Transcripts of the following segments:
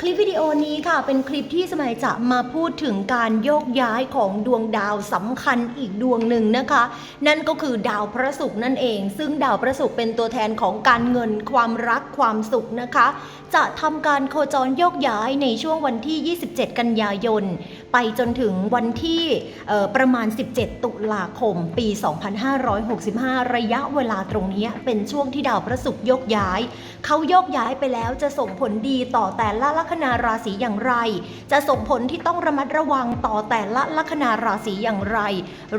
คลิปวิดีโอนี้ค่ะเป็นคลิปที่สมัยจะมาพูดถึงการโยกย้ายของดวงดาวสำคัญอีกดวงหนึ่งนะคะ นั่นก็คือดาวพระศุกร์นั่นเอง ซึ่งดาวพระศุกร์เป็นตัวแทนของการเงินความรักความสุขนะคะ จะทำการโคจรโยกย้ายในช่วงวันที่ 27 กันยายน ไปจนถึงวันที่ประมาณ 17 ตุลาคม ปี 2565 ระยะเวลาตรงนี้เป็นช่วงที่ดาวพระศุกร์โยกย้าย เขาโยกย้ายไปแล้วจะส่งผลดีต่อแต่ละลัคนาราศีอย่างไร จะส่งผลที่ต้องระมัดระวังต่อแต่ละลัคนาราศีอย่างไร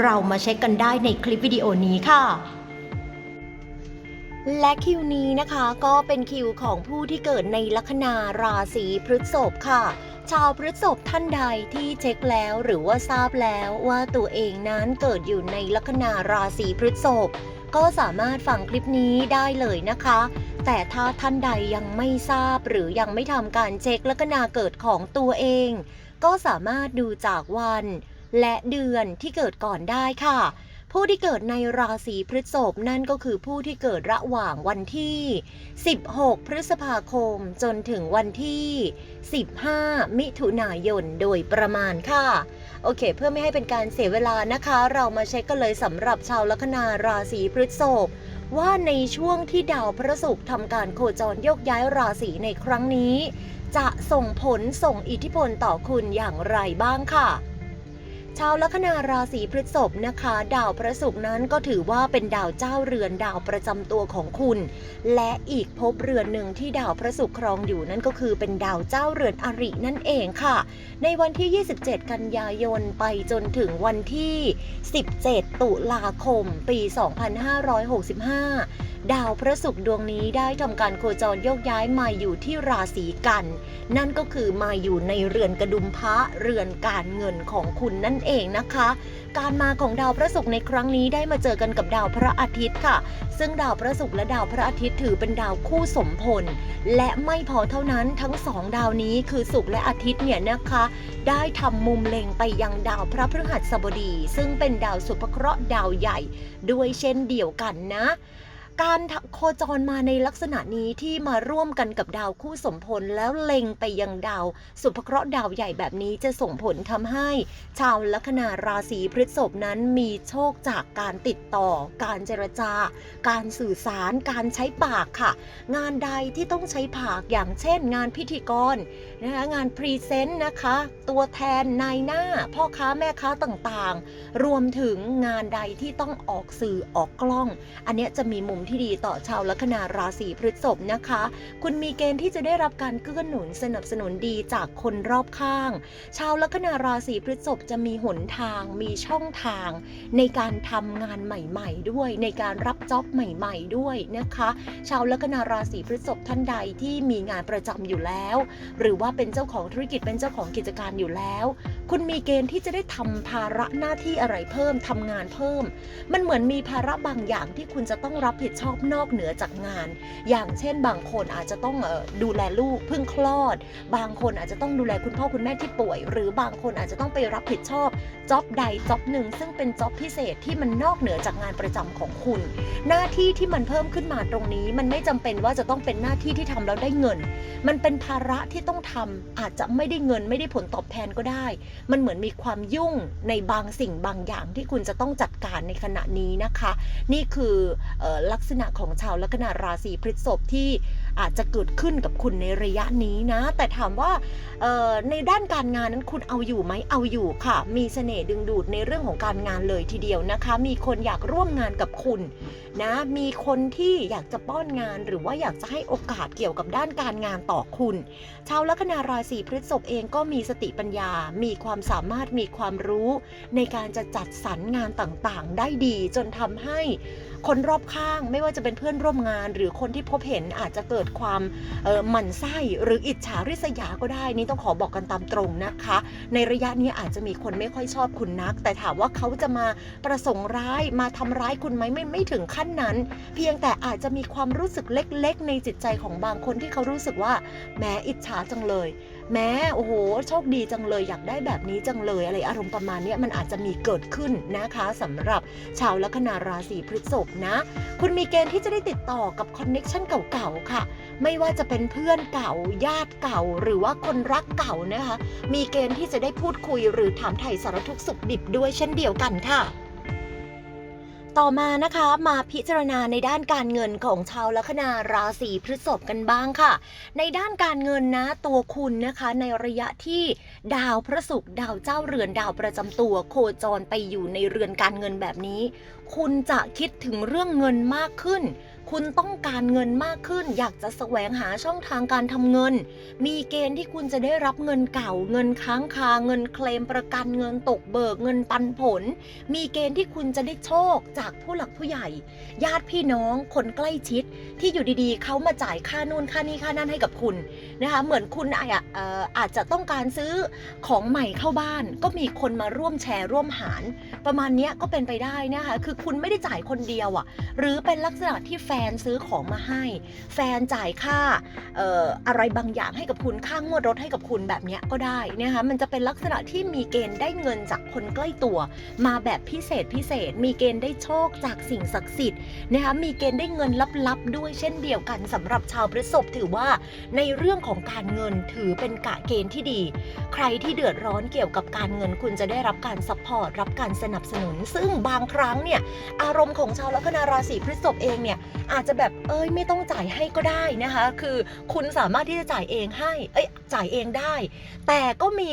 เรามาเช็คกันได้ในคลิปวิดีโอนี้ค่ะและคิวนี้นะคะก็เป็นคิวของผู้ที่เกิดในลัคนาราศีพฤษภค่ะ ชาวพฤษภท่านใดที่เช็คแล้วหรือว่าทราบแล้วว่าตัวเองนั้นเกิดอยู่ในลัคนาราศีพฤษภก็สามารถฟังคลิปนี้ได้เลยนะคะ แต่ถ้าท่านใดยังไม่ทราบหรือยังไม่ทำการเช็คลัคนาเกิดของตัวเอง ก็สามารถดูจากวัน และเดือนที่เกิดก่อนได้ค่ะ ผู้ที่เกิดในราศีพฤษภนั่นก็คือผู้ที่เกิดระหว่างวันที่ 16 พฤษภาคมจนถึงวันที่ 15 มิถุนายนโดยประมาณค่ะโอเค เพื่อไม่ให้เป็นการเสียเวลานะคะ เรามาเช็คกันเลยสำหรับชาวลัคนาราศีพฤษภ ว่าในช่วงที่ดาวพระศุกร์ทำการโคจรโยกย้ายราศีในครั้งนี้ จะส่งผลส่งอิทธิพลต่อคุณอย่างไรบ้างค่ะ ชาวลัคนาราศีพฤษภนะคะ ดาวพระศุกร์นั้นก็ถือว่าเป็นดาวเจ้าเรือนดาวประจำตัวของคุณ และอีกภพเรือนหนึ่งที่ดาวพระศุกร์ครองอยู่นั่นก็คือเป็นดาวเจ้าเรือนอรินั่นเองค่ะ ในวันที่ 27 กันยายนไปจนถึงวันที่ 17 ตุลาคม ปี 2565 ดาวพระศุกร์ดวงนี้ได้ทำการโคจรโยกย้ายมาอยู่ที่ราศีกัน นั่นก็คือมาอยู่ในเรือนกระดุมพระเรือนการเงินของคุณนั่นเองนะคะ การมาของดาวพระศุกร์ในครั้งนี้ได้มาเจอกันกับดาวพระอาทิตย์ค่ะ ซึ่งดาวพระศุกร์และดาวพระอาทิตย์ถือเป็นดาวคู่สมพล และไม่พอเท่านั้นทั้งสองดาวนี้คือศุกร์และอาทิตย์เนี่ยนะคะ ได้ทำมุมเล็งไปยังดาวพระพฤหัสบดี ซึ่งเป็นดาวสุภเคราะห์ดาวใหญ่ ด้วยเช่นเดียวกันนะ การโคจรมาในลักษณะนี้ที่มาร่วมกันกับดาวคู่สมพลแล้วเล็งไปยังดาว สุภเคราะห์ดาวใหญ่แบบนี้จะส่งผลทำให้ ชาวลัคนาราศีพฤษภนั้นมีโชคจากการติดต่อ การเจรจา การสื่อสาร การใช้ปากค่ะ งานใดที่ต้องใช้ปากอย่างเช่น งานพิธีกรนะคะงานพรีเซนต์นะคะ ตัวแทนนายหน้า พ่อค้าแม่ค้าต่างๆ รวมถึงงานใดที่ต้องออกสื่อออกกล้อง อันนี้จะมีมุมที่ดีต่อชาวลัคนาราศีพฤษภนะคะ คุณมีเกณฑ์ที่จะได้รับการเกื้อหนุนสนับสนุนดีจากคนรอบข้าง ชาวลัคนาราศีพฤษภจะมีหนทาง มีช่องทาง ในการทำงานใหม่ ๆ ด้วย ในการรับจ็อบใหม่ ๆ ด้วยนะคะ ชาวลัคนาราศีพฤษภท่านใดที่มีงานประจำอยู่แล้ว หรือว่าเป็นเจ้าของธุรกิจเป็นเจ้าของกิจการอยู่แล้วคุณมีเกณฑ์ที่จะได้ทำภาระหน้าที่อะไรเพิ่มทำงานเพิ่ม มันเหมือนมีภาระบางอย่างที่คุณจะต้องรับผิดชอบนอกเหนือจากงาน อย่างเช่น บางคนอาจจะต้องดูแลลูกเพิ่งคลอด บางคนอาจจะต้องดูแลคุณพ่อคุณแม่ที่ป่วย หรือบางคนอาจจะต้องไปรับผิดชอบจ็อบใดจ็อบหนึ่งซึ่งเป็นจ็อบพิเศษที่มันนอกเหนือจากงานประจำของคุณ หน้าที่ที่มันเพิ่มขึ้นมาตรงนี้ มันไม่จำเป็นว่าจะต้องเป็นหน้าที่ที่ทำแล้วได้เงิน มันเป็นภาระที่ต้องทำอาจจะไม่ได้เงินไม่ได้ผลตอบแทนก็ได้มันเหมือนมีความยุ่งในบางสิ่งบางอย่างที่คุณจะต้องจัดการในขณะนี้นะคะ นี่คือออลักษณะของชาวลัคนาราศีพฤษภที่ อาจจะเกิดขึ้นกับคุณในระยะนี้นะ แต่ถามว่าในด้านการงานนั้นคุณเอาอยู่ไหมเอาอยู่ค่ะ มีเสน่ห์ดึงดูดในเรื่องของการงานเลยทีเดียวนะคะ มีคนอยากร่วมงานกับคุณนะ มีคนที่อยากจะป้อนงานหรือว่าอยากจะให้โอกาสเกี่ยวกับด้านการงานต่อคุณ ชาวลัคนาราศีพฤษภเองก็มีสติปัญญา มีความสามารถมีความรู้ ในการจะจัดสรรงานต่างๆ ได้ดีจนทำให้ คนรอบข้างไม่ว่าจะเป็นเพื่อนร่วมงาน หรือคนที่พบเห็นอาจจะเกิดความหมั่นไส้หรืออิจฉาริษยาก็ได้ นี่ต้องขอบอกกันตามตรงนะคะ ในระยะนี้อาจจะมีคนไม่ค่อยชอบคุณนัก แต่ถามว่าเขาจะมาประสงค์ร้ายมาทำร้ายคุณไหมไม่ไม่ถึงขั้นนั้น เพียงแต่อาจจะมีความรู้สึกเล็ก ๆ ในจิตใจของบางคนที่เขารู้สึกว่าแหมอิจฉาจังเลยแม้โอ้โหโชคดีจังเลยอยากได้แบบนี้จังเลยอะไรอารมณ์ประมาณนี้มันอาจจะมีเกิดขึ้นนะคะสำหรับชาวลัคนาราศีพฤษภนะ คุณมีเกณฑ์ที่จะได้ติดต่อกับคอนเน็ชันเก่าๆค่ะ ไม่ว่าจะเป็นเพื่อนเก่าญาติเก่า หรือว่าคนรักเก่านะคะ มีเกณฑ์ที่จะได้พูดคุยหรือถามไถ่สารทุกข์สุขดิบด้วยเช่นเดียวกันค่ะ ต่อมานะคะมาพิจารณาในด้านการเงินของชาวลัคนาราศีพฤษภกันบ้างค่ะ ในด้านการเงินนะตัวคุณนะคะในระยะที่ดาวพระศุกร์ดาวเจ้าเรือนดาวประจำตัว โคจรไปอยู่ในเรือนการเงินแบบนี้ คุณจะคิดถึงเรื่องเงินมากขึ้น คุณต้องการเงินมากขึ้น อยากจะแสวงหาช่องทางการทำเงิน มีเกณฑ์ที่คุณจะได้รับเงินเก่า เงินค้างคา เงินเคลมประกัน เงินตกเบิก เงินปันผล มีเกณฑ์ที่คุณจะได้โชคจากผู้หลักผู้ใหญ่ ญาติพี่น้อง คนใกล้ชิด ที่อยู่ดีๆ เขามาจ่ายค่านู่นค่านี่ค่านั่นให้กับคุณนะคะ เหมือนคุณอาจจะอาจจะต้องการซื้อของใหม่เข้าบ้าน ก็มีคนมาร่วมแชร์ร่วมหาร ประมาณนี้ก็เป็นไปได้นะคะ คือคุณไม่ได้จ่ายคนเดียวอะ่ะ หรือเป็นลักษณะที่แฟนซื้อของมาให้ แฟนจ่ายค่าอออะไรบางอย่างให้กับคุณค่างวดรถให้กับคุณแบบนี้ก็ได้นะคะมันจะเป็นลักษณะที่มีเกณฑ์ได้เงินจากคนใกล้ตัว มาแบบพิเศษพิเศษ มีเกณฑ์ได้โชคจากสิ่งศักดิ์สิทธิ์นะคะมีเกณฑ์ได้เงินลับๆ ด้วยเช่นเดียวกันสำหรับชาวพฤษภถือว่าในเรื่องของการเงินถือเป็นกะเกณฑ์ที่ดี ใครที่เดือดร้อนเกี่ยวกับการเงินคุณจะได้รับการซัพพอร์ตรับการสนับสนุน ซึ่งบางครั้งเนี่ยอารมณ์ของชาวลัคนาราศีพฤษภเองเนี่ยอาจจะแบบเอ้ยไม่ต้องจ่ายให้ก็ได้นะคะ คือคุณสามารถที่จะจ่ายเองให้เอ้ยจ่ายเองได้ แต่ก็มี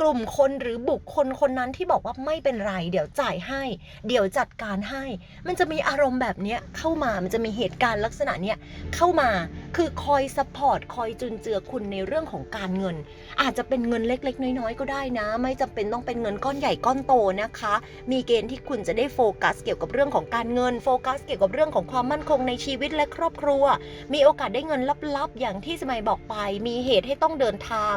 กลุ่มคนหรือบุคคลคนนั้นที่บอกว่าไม่เป็นไร เดี๋ยวจ่ายให้ เดี๋ยวจัดการให้ มันจะมีอารมณ์แบบเนี้ยเข้ามามันจะมีเหตุการณ์ลักษณะเนี้ยเข้ามาคือคอยซัพพอร์ตคอยจุนเจือคุณในเรื่องของการเงิน อาจจะเป็นเงินเล็ก ๆ น้อยๆ ก็ได้นะ ไม่จำเป็นต้องเป็นเงินก้อนใหญ่ก้อนโตนะคะ มีเกณฑ์ที่คุณจะได้โฟกัส เกี่ยวกับเรื่องของการเงินโฟกัส เกี่ยวกับเรื่องของความมั่นคงในชีวิตและครอบครัว มีโอกาสได้เงินลับๆ อย่างที่สมัยบอกไป มีเหตุให้ต้องเดินทาง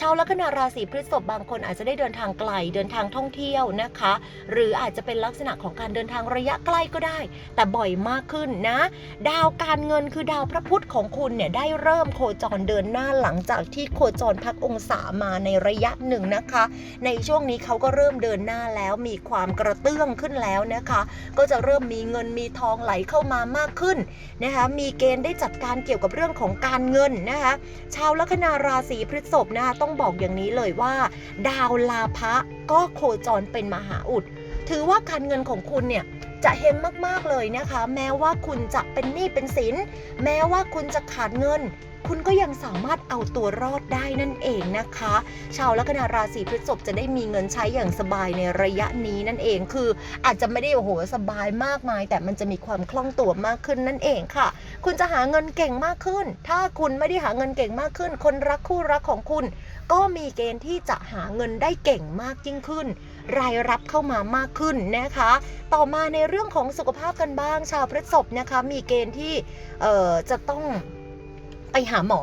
ชาวลัคนาราศีพฤษภบางางคนอาจจะได้เดินทางไกลเดินทางท่องเที่ยวนะคะ หรืออาจจะเป็นลักษณะของการเดินทางระยะใกล้ก็ได้ แต่บ่อยมากขึ้นนะ ดาวการเงินคือดาวพระพุธของคุณเนี่ยได้เริ่มโคจรเดินหน้าหลังจากที่โคจรพักองศามาในระยะหนึ่งนะคะ ในช่วงนี้เขาก็เริ่มเดินหน้าแล้วมีความกระเตื้องขึ้นแล้วนะคะ ก็จะเริ่มมีเงินมีทองไหลเข้ามามากขึ้นนะคะมีเกณฑ์ได้จัดการเกี่ยวกับเรื่องของการเงินนะคะชาวลัคนาราศีพฤษภนะคะต้องบอกอย่างนี้เลยว่าดาวลาภะก็โคจรเป็นมหาอุด ถือว่าการเงินของคุณเนี่ย จะเฮมมากๆเลยนะคะ แม้ว่าคุณจะเป็นหนี้เป็นสิน แม้ว่าคุณจะขาดเงิน คุณก็ยังสามารถเอาตัวรอดได้นั่นเองนะคะ ชาวลัคนาราศีพฤษภจะได้มีเงินใช้อย่างสบายในระยะนี้นั่นเองคือ อาจจะไม่ได้โอ้โหสบายมากมาย แต่มันจะมีความคล่องตัวมากขึ้นนั่นเองค่ะ คุณจะหาเงินเก่งมากขึ้น ถ้าคุณไม่ได้หาเงินเก่งมากขึ้น คนรักคู่รักของคุณ ก็มีเกณฑ์ที่จะหาเงินได้เก่งมากยิ่งขึ้น รายรับเข้ามามากขึ้นนะคะ ต่อมาในเรื่องของสุขภาพกันบ้างชาวพฤษภนะคะ มีเกณฑ์ที่จะต้อง ไปหาหมอ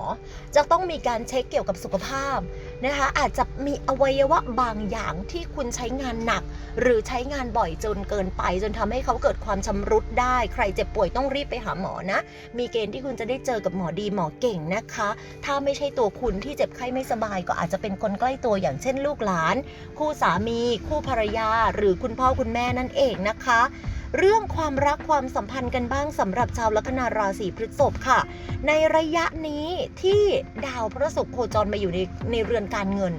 จะต้องมีการเช็คเกี่ยวกับสุขภาพนะคะ อาจจะมีอวัยวะบางอย่างที่คุณใช้งานหนัก หรือใช้งานบ่อยจนเกินไป จนทำให้เขาเกิดความชำรุดได้ ใครเจ็บป่วยต้องรีบไปหาหมอนะ มีเกณฑ์ที่คุณจะได้เจอกับหมอดีหมอเก่งนะคะ ถ้าไม่ใช่ตัวคุณที่เจ็บไข้ไม่สบาย ก็อาจจะเป็นคนใกล้ตัวอย่างเช่นลูกหลาน คู่สามี คู่ภรรยา หรือคุณพ่อคุณแม่นั่นเองนะคะ เรื่องความรักความสัมพันธ์กันบ้างสำหรับชาวลัคนาราศีพฤษภค่ะ ในระยะนี้ที่ดาวพระศุกร์โคจรมาอยู่ในในเรือนการเงิน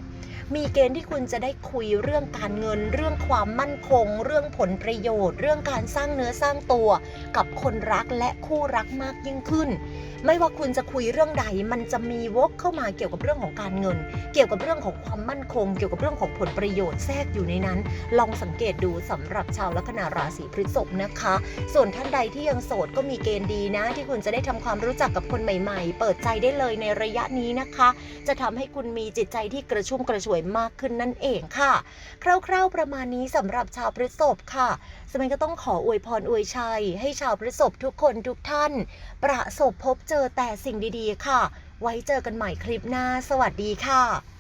มีเกณฑ์ที่คุณจะได้คุยเรื่องการเงิน เรื่องความมั่นคง เรื่องผลประโยชน์ เรื่องการสร้างเนื้อสร้างตัว กับคนรักและคู่รักมากยิ่งขึ้น ไม่ว่าคุณจะคุยเรื่องใด มันจะมีวกเข้ามาเกี่ยวกับเรื่องของการเงิน เกี่ยวกับเรื่องของความมั่นคง เกี่ยวกับเรื่องของผลประโยชน์แทรกอยู่ในนั้น ลองสังเกตดูสำหรับชาวลัคนาราศีพฤษภนะคะ ส่วนท่านใดที่ยังโสดก็มีเกณฑ์ดีนะ ที่คุณจะได้ทำความรู้จักกับคนใหม่ ๆ เปิดใจได้เลยในระยะนี้นะคะ จะทำให้คุณมีจิตใจที่กระชุ่มกระชวยวยมากขึ้นนั่นเองค่ะ คร่าวๆประมาณนี้สำหรับชาวพฤษภค่ะ สมัยก็ต้องขออวยพรอวยชัย ให้ชาวพฤษภทุกคนทุกท่าน ประสบพบเจอแต่สิ่งดีๆ ค่ะ ไว้เจอกันใหม่คลิปหน้า สวัสดีค่ะ